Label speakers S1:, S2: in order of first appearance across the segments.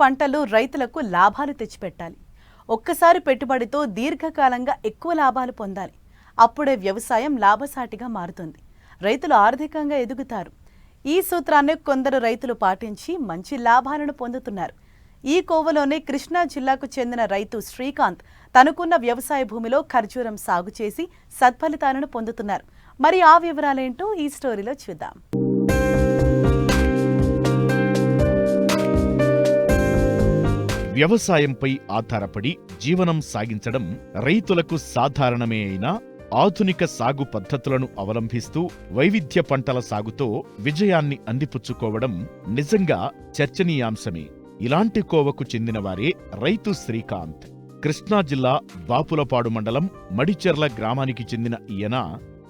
S1: పంటలు రైతులకు లాభాలు తెచ్చిపెట్టాలి. ఒక్కసారి పెట్టుబడితో దీర్ఘకాలంగా ఎక్కువ లాభాలు పొందాలి. అప్పుడే వ్యవసాయం లాభసాటిగా మారుతుంది. రైతులు ఆర్థికంగా ఎదుగుతారు. ఈ సూత్రాన్ని కొందరు రైతులు పాటించి మంచి లాభాలను పొందుతున్నారు. ఈ కోవలోనే కృష్ణా జిల్లాకు చెందిన రైతు శ్రీకాంత్ తనకున్న వ్యవసాయ భూమిలో ఖర్జూరం సాగు చేసి సత్ఫలితాలను పొందుతున్నారు. మరి ఆ వివరాలేంటో ఈ స్టోరీలో చూద్దాం.
S2: వ్యవసాయంపై ఆధారపడి జీవనం సాగించడం రైతులకు సాధారణమే అయినా ఆధునిక సాగు పద్ధతులను అవలంబిస్తూ వైవిధ్య పంటల సాగుతో విజయాన్ని అందిపుచ్చుకోవడం నిజంగా చర్చనీయాంశమే. ఇలాంటి కోవకు చెందినవారే రైతు శ్రీకాంత్. కృష్ణా జిల్లా బాపులపాడు మండలం మడిచెర్ల గ్రామానికి చెందిన ఈయన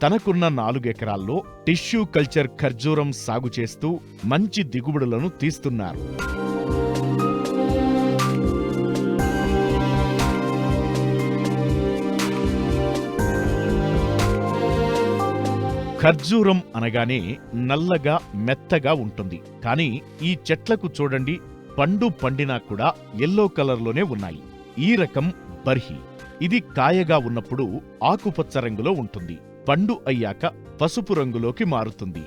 S2: తనకున్న నాలుగెకరాల్లో టిష్యూ కల్చర్ ఖర్జూరం సాగు చేస్తూ మంచి దిగుబడులను తీస్తున్నారు. ఖర్జూరం అనగానే నల్లగా మెత్తగా ఉంటుంది. కానీ ఈ చెట్లకు చూడండి పండు పండినా కూడా ఎల్లో కలర్లోనే ఉన్నాయి. ఈ రకం బర్హి. ఇది కాయగా ఉన్నప్పుడు ఆకుపచ్చ రంగులో ఉంటుంది. పండు అయ్యాక పసుపు రంగులోకి మారుతుంది.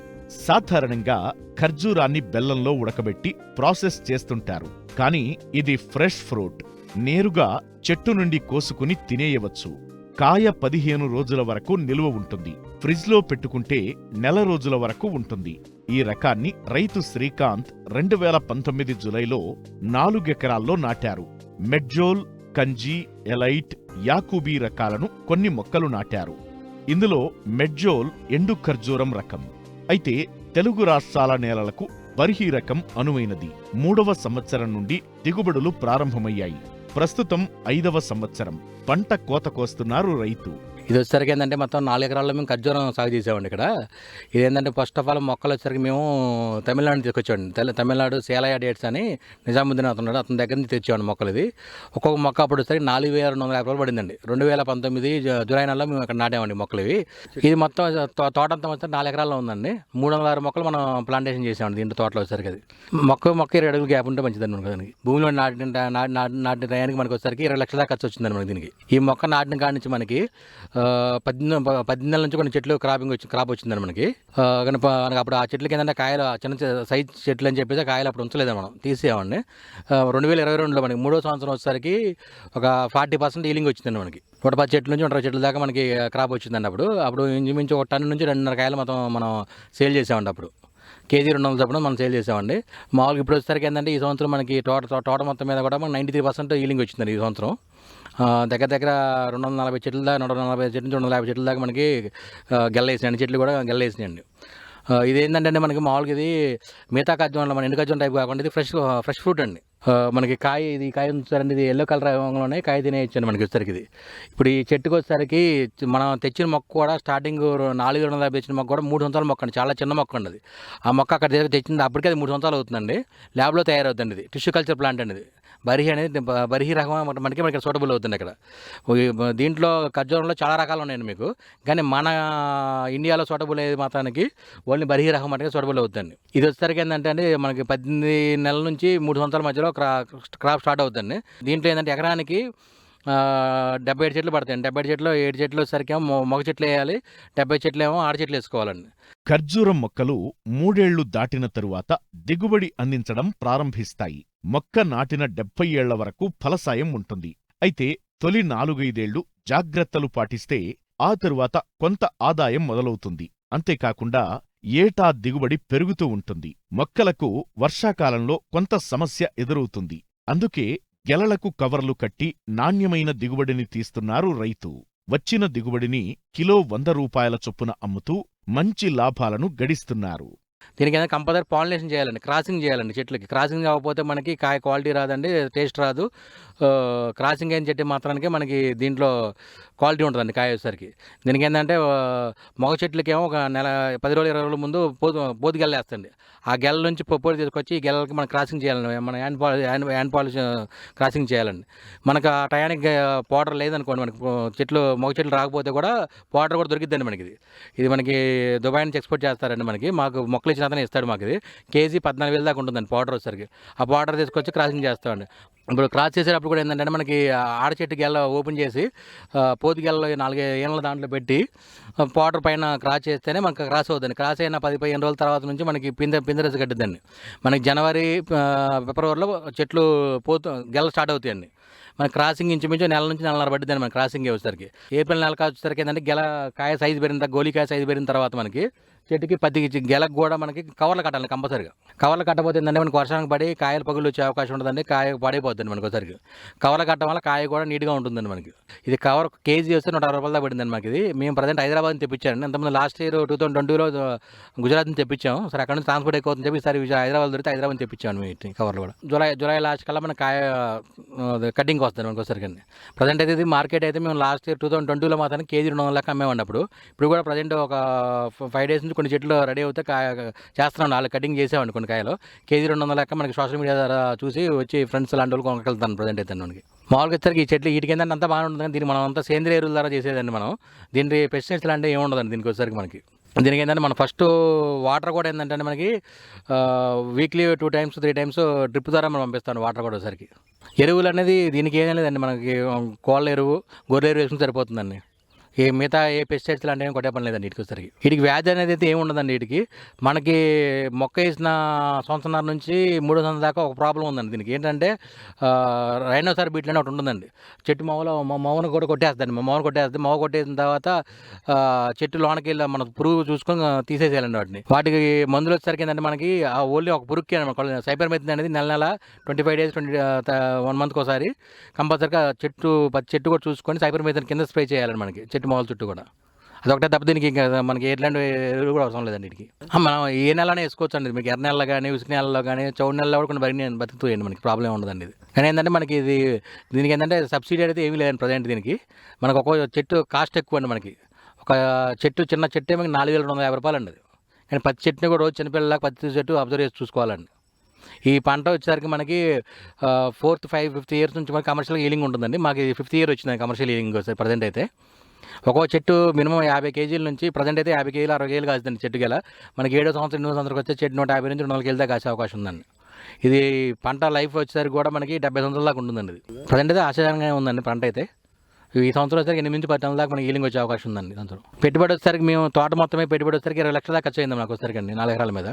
S2: సాధారణంగా ఖర్జూరాన్ని బెల్లంలో ఉడకబెట్టి ప్రాసెస్ చేస్తుంటారు. కానీ ఇది ఫ్రెష్ ఫ్రూట్. నేరుగా చెట్టు నుండి కోసుకుని తినేయవచ్చు. కాయ పదిహేను రోజుల వరకు నిలువ ఉంటుంది. ఫ్రిడ్జ్లో పెట్టుకుంటే నెల రోజుల వరకు ఉంటుంది. ఈ రకాన్ని రైతు శ్రీకాంత్ రెండు వేల పంతొమ్మిది జులైలో నాలుగెకరాల్లో నాటారు. మెడ్జోల్ కంజీ ఎలైట్ యాకూబీ రకాలను కొన్ని మొక్కలు నాటారు. ఇందులో మెడ్జోల్ ఎండు ఖర్జూరం రకం. అయితే తెలుగు రాష్ట్రాల నేలలకు బర్హీ రకం అనువైనది. మూడవ సంవత్సరం నుండి దిగుబడులు ప్రారంభమయ్యాయి. ప్రస్తుతం ఐదవ సంవత్సరం. పంట కోత కోస్తున్నారు రైతు.
S3: ఇది వచ్చేసరికి ఏంటంటే మొత్తం నాలుగు ఎకరాల్లో మేము ఖర్జూరం సాగు చేసామండి ఇక్కడ. ఇది ఏంటంటే ఫస్ట్ ఆఫ్ ఆల్ మొక్కలు వచ్చేసరికి మేము తమిళనాడు తీసుకొచ్చామండి తమిళనాడు సేలయ డేట్స్ అని నిజాముద్దీన్ అతను అతని దగ్గర నుంచి తెచ్చామండి మొక్కలు ఇది. ఒక్కొక్క మొక్క అప్పుడు వచ్చేసరికి నాలుగు వేల రెండు వందల యాభై రూపాయలు పడిందండి. రెండు వేల పంతొమ్మిది జ- జూలై నెలలో మేము ఇక్కడ నాటామండి మొక్కలు ఇవి. ఇది మొత్తం తో- తోట అంతా వచ్చి నాలుగు ఎకరాల్లో ఉందండి. మూడు వందల ఆరు మొక్కలు మనం ప్లాంటేషన్ చేసామండి దీంట్లో తోటలో వచ్చేసరికి అది. మొక్క మొక్క ఇరవై అడుగులు గ్యాప్ ఉంటే మంచిదండి మనకి భూమిలో నాటిన నా- నాటిన టయానికి మనకు వచ్చేసరికి ఇరవై లక్షల దాకా ఖర్చు వచ్చిందండి మనకి దీనికి. ఈ మొక్క నాటిన కాడి నుంచి మనకి పద్దెనిమిది ప- పద్దెనిమిది నెలల నుంచి కొన్ని చెట్లు క్రాపింగ్ వచ్చి క్రాప్ వచ్చిందండి మనకి. కానీ మనకి అప్పుడు ఆ చెట్లకి ఏంటంటే కాయలు చిన్న చిన్న సైజ్ చెట్లు అని చెప్పేసి కాయలు అప్పుడు ఉంచలేదు మనం తీసేవాడిని రెండు వేల ఇరవై రెండులో మనకి మూడో సంవత్సరం వచ్చేసరికి ఒక ఫార్టీ పర్సెంట్ ఈలింగ్ వచ్చిందండి మనకి. నూట పది చెట్ల నుంచి ఇరవై చెట్ల దాకా మనకి క్రాప్ వచ్చిందండి అప్పుడు. అప్పుడు ఇంచుమించు ఒక టన్ను నుంచి రెండున్నర కాయలు మొత్తం మనం సేల్ చేసామండి అప్పుడు. కేజీ రెండు వందల చొప్పున మనం సేల్ చేసామండి మామూలుగా ఇప్పుడు వచ్చేసరికి ఏంటంటే ఈ సంవత్సరం మనకి తోట తోట మొత్తం మీద కూడా మనకి నైంటీ త్రీ పర్సెంట్ ఈలింగ్ వచ్చిందండి ఈ సంవత్సరం. దగ్గర దగ్గర రెండు వందల నలభై చెట్ల దాకా నూట నలభై చెట్ల నుంచి రెండు వందల యాభై చెట్ల దాకా మనకి గెల్లేసినాయండి చెట్లు కూడా గెల్లేసినాయండి ఇదేంటంటే మనకి మామూలుగా ఇది మిగతా ఖర్జూరంలో మన ఎండు ఖర్జూరం టైప్ కాకుండా ఇది ఫ్రెష్ ఫ్రెష్ ఫ్రూట్ అండి. మనకి కాయ ఇది కాయ ఉంచారండి ఇది ఎల్లో కలర్ రంగులోనే కాయ తినేయచ్చండి మనకి వచ్చేసరికి ఇది. ఇప్పుడు ఈ చెట్టుకు వచ్చేసరికి మనం తెచ్చిన మొక్క కూడా స్టార్టింగ్ నాలుగు రెండు వందల యాభై తెచ్చిన మొక్క కూడా మూడు సంవత్సరాల మొక్క అండి. చాలా చిన్న మొక్క అండి అది. ఆ మొక్క అక్కడ దగ్గర తెచ్చింది అప్పటికే అది మూడు సంవత్సరాలు అవుతుందండి. ల్యాబ్లో తయారవుతుంది ఇది. టిష్యూ కల్చర్ ప్లాంట్ అండి ఇది. బరిహి అనేది బరిహి రకం మనకి మనకి సూటబుల్ అవుతుంది అక్కడ. దీంట్లో ఖర్జూరంలో చాలా రకాలు ఉన్నాయండి మీకు. కానీ మన ఇండియాలో సూటబుల్ అయ్యేది మాత్రానికి ఓన్లీ బరిహి రకం మటుకే సూటబుల్ అవుతుంది ఇది వచ్చేసరికి ఏంటంటే అండి మనకి పద్దెనిమిది నెలల నుంచి మూడు సంవత్సరాల మధ్యలో క్రా క్రాప్ స్టార్ట్ అవుతుంది దీంట్లో ఏంటంటే ఎకరానికి డెబ్బై ఏడు చెట్లు పడతాయండి. డెబ్బై చెట్లు ఏడు చెట్లు సరికేమో మొగ చెట్లు వేయాలి. డెబ్బై చెట్లు ఏమో ఆడ చెట్లు వేసుకోవాలండి.
S2: ఖర్జూరం మొక్కలు మూడేళ్ళు దాటిన తరువాత దిగుబడి అందించడం ప్రారంభిస్తాయి. మొక్క నాటిన డెబ్బై ఏళ్ళ వరకు ఫలసాయం ఉంటుంది. అయితే తొలి నాలుగైదేళ్ళు జాగ్రత్తలు పాటిస్తే ఆ తరువాత కొంత ఆదాయం మొదలవుతుంది. అంతేకాకుండా ఏటా దిగుబడి పెరుగుతూ ఉంటుంది. మొక్కలకు వర్షాకాలంలో కొంత సమస్య ఎదురవుతుంది. అందుకే గెలలకు కవర్లు కట్టి నాణ్యమైన దిగుబడిని తీస్తున్నారు రైతు. వచ్చిన దిగుబడిని కిలో వంద రూపాయల చొప్పున అమ్ముతూ మంచి లాభాలను గడిస్తున్నారు.
S3: దీనికి ఏదైనా కంపల్సరీ పాలినేషన్ చేయాలండి క్రాసింగ్ చేయాలండి చెట్లకి. క్రాసింగ్ కాకపోతే మనకి కాయ క్వాలిటీ రాదండి టేస్ట్ రాదు. క్రాసింగ్ అయిన చెట్టు మాత్రానికి మనకి దీంట్లో క్వాలిటీ ఉంటుందండి కాయ వచ్చేసరికి దీనికి ఏంటంటే మొగ చెట్లకేమో ఒక నెల పది రోజులు ఇరవై రోజుల ముందు పోతు పోతు గెల్లేస్తండి ఆ గెల నుంచి పొడి తీసుకొచ్చి ఈ గెలకి మనం క్రాసింగ్ చేయాలండి. మన hand polish hand hand polish crossing చేయాలండి. మనకు ఆ టయానికి పౌడర్ లేదనుకోండి మనకి చెట్లు మొగ చెట్లు రాకపోతే కూడా పౌడర్ కూడా దొరికిద్దండి మనకి ఇది. ఇది మనకి దుబాయ్ నుంచి ఎక్స్పోర్ట్ చేస్తారండి మనకి. మాకు మొక్కలు ఇచ్చిన అతనే ఇస్తాడు మాకు ఇది. కేజీ పద్నాలుగు వేలు దాకా ఉంటుందండి పౌడర్ వచ్చేసరికి. ఆ పౌడర్ తీసుకొచ్చి క్రాసింగ్ చేస్తామండి. ఇప్పుడు క్రాస్ చేసేటప్పుడు కూడా ఏంటంటే మనకి ఆడ చెట్టు గెల్ల ఓపెన్ చేసి ఆ, పోతు గెల్ల నాలుగు ఏళ్ళ దాంట్లో పెట్టి పాటర్ పౌడర్ పైన క్రాస్ చేస్తేనే మనకు క్రాస్ అవుతుంది. క్రాస్ అయిన పది పదిహేను రోజుల తర్వాత నుంచి మనకి పింద పిందరసి కట్టిద్దండి. మనకి జనవరి ఫిబ్రవరిలో చెట్లు పోతు గెల్ల స్టార్ట్ అవుతాయండి. మన క్రాసింగ్ ఇంచుమించు నెల నుంచి నెలన్నర పట్టిద్దండి మన క్రాసింగ్ వచ్చేసరికి ఏప్రిల్ నెల వచ్చేసరికి ఏంటంటే గెల కాయ సైజు పెరిగిన తర్వాత గోలికాయ సైజు పెరిగిన తర్వాత మనకి చెట్టుకి పత్తి గెలకు కూడా మనకి కవర్లు కట్టాలి కంపల్సరిగా. కవర్లు కట్టకపోతే ఏంటంటే మనకి వర్షానికి పడి కాయలు పగులు వచ్చే అవకాశం ఉంటుందండి కాయ పడిపోతుంది మనకి ఒకసారికి. కవర్లు కట్టడం వల్ల కాయ కూడా నీట్గా ఉంటుందండి మనకి. ఇది కవర్ కేజీ వస్తే నూట అరవై రూపాయలు దాకా పడిందండి మనకి ఇది. మేము ప్రజెంట్ హైదరాబాద్ తెప్పించాను ఇంతకుముందు లాస్ట్ ఇయర్ టూ థౌసండ్ ట్వంటీలో గుజరాత్ నుంచి తెప్పించాం. సరే అక్కడ నుంచి ట్రాన్స్పోర్ట్ ఎక్కువ అవుతుంది చెప్పి ఈసారి హైదరాబాద్ దొరికితే హైదరాబాద్ తెప్పించాను మేము కవర్లు కూడా. జూలై జూలై లాస్ట్ కల్లా మన కాయ కటింగ్ వస్తుంది మనకి ఒకసారికి అండి. ప్రజెంట్ అయితే ఇది మార్కెట్ అయితే మేము లాస్ట్ ఇయర్ టూ థౌసండ్ ట్వంటీలో మాత్రం కేజీ రెండు వందల లెక్క అమ్మేవాడి అప్పుడు. ఇప్పుడు కూడా ప్రజెంట్ ఒక ఫైవ్ డేస్ నుంచి కొన్ని చెట్లు రెడీ అవుతే కాయ చేస్తున్నాను. వాళ్ళు కటింగ్ చేసామండి కొన్ని కాయలు. కేజీ రెండు వందల లెక్క మనకి సోషల్ మీడియా ద్వారా చూసి వచ్చి ఫ్రెండ్స్ లాంటి వాళ్ళు కొనుకెళ్తాను ప్రజెంట్ అయితే మనకి మామూలుగా వచ్చరికి ఈ చెట్లు వీటికి ఏంటంటే అంతా బాగానే ఉంటుంది దీన్ని మనం అంతా సేంద్రియ ఎరువుల ద్వారా చేసేదండి మనం. దీని పెస్టిసైడ్స్ లాంటివి ఏమి ఉండదండి దీనికి వచ్చేసరికి మనకి. దీనికి ఏంటంటే మన ఫస్ట్ వాటర్ కూడా ఏంటంటే మనకి weekly two times three times drip ద్వారా మనం పంపిస్తాను వాటర్ కూడా ఒకసారికి ఎరువులు అనేది దీనికి ఏం లేదండి మనకి కోళ్ళ ఎరువు గొర్రె ఎరువు వేసుకుని సరిపోతుందండి. ఏ మిగతా ఏ పెస్టిసైడ్స్ లాంటివి కొట్టే పని లేదండి వీటికి వీటికి వ్యాధి అనేది అయితే ఏమి ఉండదండి వీటికి మనకి మొక్క వేసిన సంవత్సరం నుంచి మూడు సంవత్సరం దాకా ఒక ప్రాబ్లం ఉందండి దీనికి. ఏంటంటే రైనోసార్ బీట్లు అని ఒకటి ఉంటుందండి. చెట్టు మొవలో మొవను కూడా కొట్టేస్తుందండి. మొవను కొట్టేస్తుంది మావ కొట్టేసిన తర్వాత చెట్టు లోనకి వెళ్ళి మన పురుగు చూసుకొని తీసేసేయాలండి వాటిని. వాటికి మందులు వచ్చేసరికి ఏంటంటే మనకి ఆ ఓన్లీ ఒక పురుగుకి సైబర్ మెథిన్ అనేది నెల నెల twenty five days twenty one మంత్కి ఒకసారి కంపల్సరిగా చెట్టు చెట్టు కూడా చూసుకొని సైబర్ మెథిన్ కింద స్ప్రే చేయాలండి మనకి. చెట్టు మాల్ చుట్టూ కూడా. అదొకటే తప్ప దీనికి ఇంకా మనకి ఎట్లాంటి ఎరువులు కూడా అవసరం లేదండి వీటికి మనం ఏ నెలనే వేసుకోవచ్చు అండి. మీకు ఎర్ర నెలలో కానీ ఉసిరి నెలలో కానీ చౌడు నెలలో కూడా కొన్ని బరిని బతుకుతాయండి మనకి. ప్రాబ్లం ఉండదండి ఇది. కానీ ఏంటంటే మనకి ఇది దీనికి ఏంటంటే సబ్సిడీ అయితే ఏమీ లేదండి ప్రజెంట్ దీనికి. మనకు ఒక చెట్టు కాస్ట్ ఎక్కువ అండి మనకి. ఒక చెట్టు చిన్న చెట్టు మనకి నాలుగు వేల రెండు వందల యాభై రూపాయలు అండి కానీ పత్తి చెట్టుని కూడా రోజు చిన్నపిల్లలాగా పత్తి చెట్టు అబ్జర్వ్ చేసి చూసుకోవాలండి. ఈ పంట వచ్చేసరికి మనకి ఫోర్త్ ఫైవ్ ఫిఫ్త్ ఇయర్స్ నుంచి మనకి కమర్షియల్ ఈలింగ్ ఉంటుందండి. మాకు ఫిఫ్త్ ఇయర్ వచ్చింది కమర్షియల్ ఈలింగ్ ప్రజెంట్ అయితే. ఒక్కో చెట్టు మినిమం యాభై కేజీల నుంచి ప్రజెంట్ అయితే యాభై కేజీలు అరవై కేజీలు కాస్తుందండి చెట్టు గల. మనకి ఏడో సంవత్సరం ఎనిమిదో సంవత్సరం వచ్చే చెట్టు నూట యాభై నుంచి రెండు వందల కేజీల దాకా కాసే అవకాశం ఉందండి. ఇది పంట లైఫ్ వచ్చేసరికి కూడా మనకి డెబ్బై సంవత్సరాల దాకా ఉంటుందండి ఇది. ప్రజెంట్ అయితే ఆశ్చర్యంగానే ఉందండి పంట అయితే. ఈ సంవత్సరం వచ్చేసరికి ఎనిమిది నుంచి పది నెలల దాకా మనకి ఈలింగ్ వచ్చే అవకాశం ఉందండి సంవత్సరం. పెట్టుబడి వచ్చేసరికి మేము తోట మొత్తమే పెట్టుబడి వచ్చేసరికి ఇరవై లక్షల దాకా ఖర్చు అయింది మనకు వచ్చేసరికి అండి నాలుగు ఎకరాల మీద.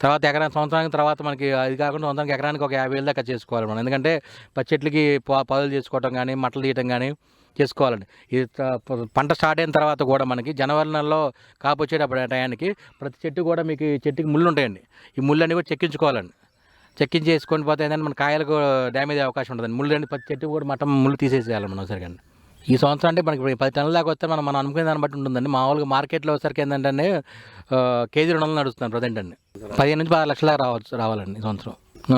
S3: తర్వాత ఎకరా సంవత్సరానికి తర్వాత మనకి అది కాకుండా సంవత్సరానికి ఎకరానికి ఒక యాభై వేలు దాకా చేసుకోవాలి మనం. ఎందుకంటే పచ్చి చెట్లకి పా- పాదులు చేసుకోవటం కానీ మట్టలు తీయటం కానీ చేసుకోవాలండి. ఇది పంట స్టార్ట్ అయిన తర్వాత కూడా మనకి జనవరి నెలలో కాపు వచ్చేటప్పుడు ఆ టయానికి ప్రతి చెట్టు కూడా మీకు ఈ చెట్టుకి ముళ్ళు ఉంటాయండి. ఈ ముళ్ళు కూడా చెక్కించుకోవాలండి. చెక్కించి వేసుకొని పోతే ఏంటంటే మన కాయలకు డ్యామేజ్ అవకాశం ఉంటుంది ముళ్ళు అండి ప్రతి చెట్టు కూడా మటం ముళ్ళు తీసేసేయాలి మనం సరిగ్గా ఈ సంవత్సరం అంటే మనకి పది టన్నుల దాకా వస్తే మనం మనం అనుకునే దాన్ని బట్టి ఉంటుందండి. మామూలుగా మార్కెట్లో వచ్చేసరికి ఏంటంటే కేజీ రెండు వందలు నడుస్తుంది ప్రజెంట్ అండి. పదిహేను నుంచి పది లక్షల రావచ్చు రావాలండి ఈ సంవత్సరం.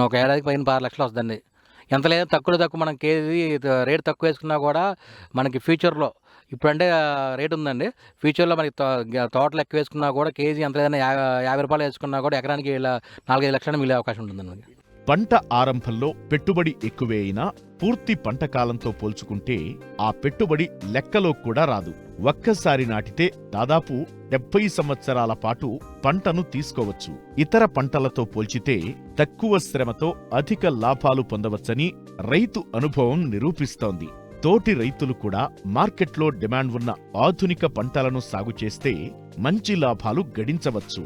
S3: ఒక ఏడాదికి పదిహేను పది లక్షలు వస్తుందండి. ఎంత లేదా తక్కువ తక్కువ మనం కేజీ రేట్ తక్కువ వేసుకున్నా కూడా మనకి ఫ్యూచర్లో ఇప్పుడంటే రేట్ ఉందండి ఫ్యూచర్లో మనకి తో- తోటలు ఎక్కువ వేసుకున్నా కూడా కేజీ ఎంత లేదన్నా యాభై యాభై రూపాయలు వేసుకున్నా కూడా ఎకరానికి ఇలా నాలుగైదు లక్షలు మిగిలే అవకాశం ఉంటుందండి మనకి.
S2: పంట ఆరంభంలో పెట్టుబడి ఎక్కువే అయినా పూర్తి పంట కాలంతో పోల్చుకుంటే ఆ పెట్టుబడి లెక్కలో కూడా రాదు. ఒక్కసారి నాటితే దాదాపు డెబ్బై సంవత్సరాల పాటు పంటను తీసుకోవచ్చు. ఇతర పంటలతో పోల్చితే తక్కువ శ్రమతో అధిక లాభాలు పొందవచ్చని రైతు అనుభవం నిరూపిస్తోంది. తోటి రైతులు కూడా మార్కెట్లో డిమాండ్ ఉన్న ఆధునిక పంటలను సాగు చేస్తే మంచి లాభాలు గడించవచ్చు.